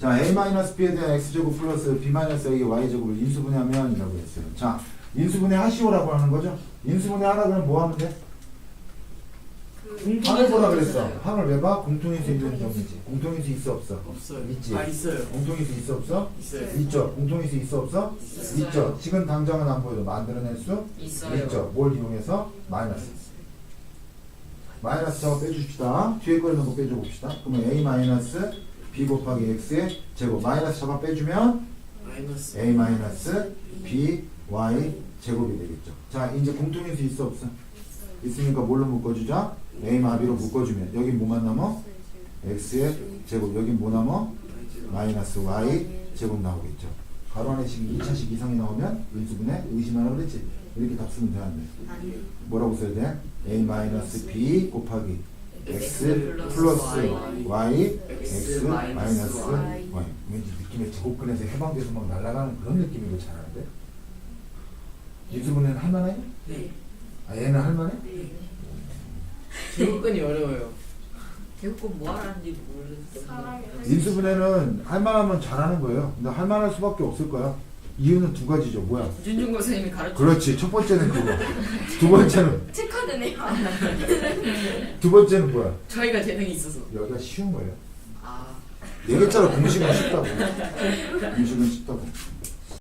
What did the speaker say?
자, a-b에 대한 x제곱 플러스 b-a의 y제곱을 인수분해하면 이라고 했어요. 자, 인수분해 하시오라고 하는 거죠? 인수분해 하라 그러면 뭐 하면 돼? 항을 보라 그랬어. 항을 왜 봐? 공통인수 있는 점이지. 공통인수 있어 없어? 없어요. 있지. 아 있어요. 공통인수 있어 없어? 있어요. 있죠. 공통인수 있어 없어? 있어요. 있죠. 지금 당장은 안 보여도 만들어낼 수 있어요. 있죠. 뭘 이용해서? 마이너스. 마이너스 저거 빼줍시다. 뒤에 거를 넣고 빼줘 봅시다. 그러면 a 마이너스 b 곱하기 x의 제곱 마이너스 저거 빼주면 마이너스. a 마이너스 b y 제곱이 되겠죠. 자 이제 공통인수 있어 없어? 있으니까 뭘로 묶어주자? a 마비로 묶어주면 여기 뭐만 남어? x의 제곱 여기 뭐 남어? 마이너스 y 제곱 나오겠죠. 가로 안에 식이 2차식 이상이 나오면 인수분해 의심하라 그랬지? 이렇게 답 쓰면? 아니. 뭐라고 써야 돼? a 마이너스 b 곱하기 x 플러스 Y. X 마이너스 Y. 왠지 느낌에 제곱근에서 해방돼서 막 날아가는 그런 느낌이고 잘하는데 인수분해는 할만해? 네. 아 얘는 할만해? 제곱근이 어려워요. 결국 뭐 하라는지 모르겠어. 인수분해는 할만하면 잘하는 거예요 근데 할만할 수밖에 없을 거야 이유는 두 가지죠 뭐야? 준중 선생님이 가르쳐. 그렇지 첫 번째는 그거 두 번째는 체크되네요. 두 번째는 뭐야? 저희가 재능이 있어서. 여기가 쉬운 거예요 아. 얘기했잖아 공식은 쉽다고 공식은 쉽다고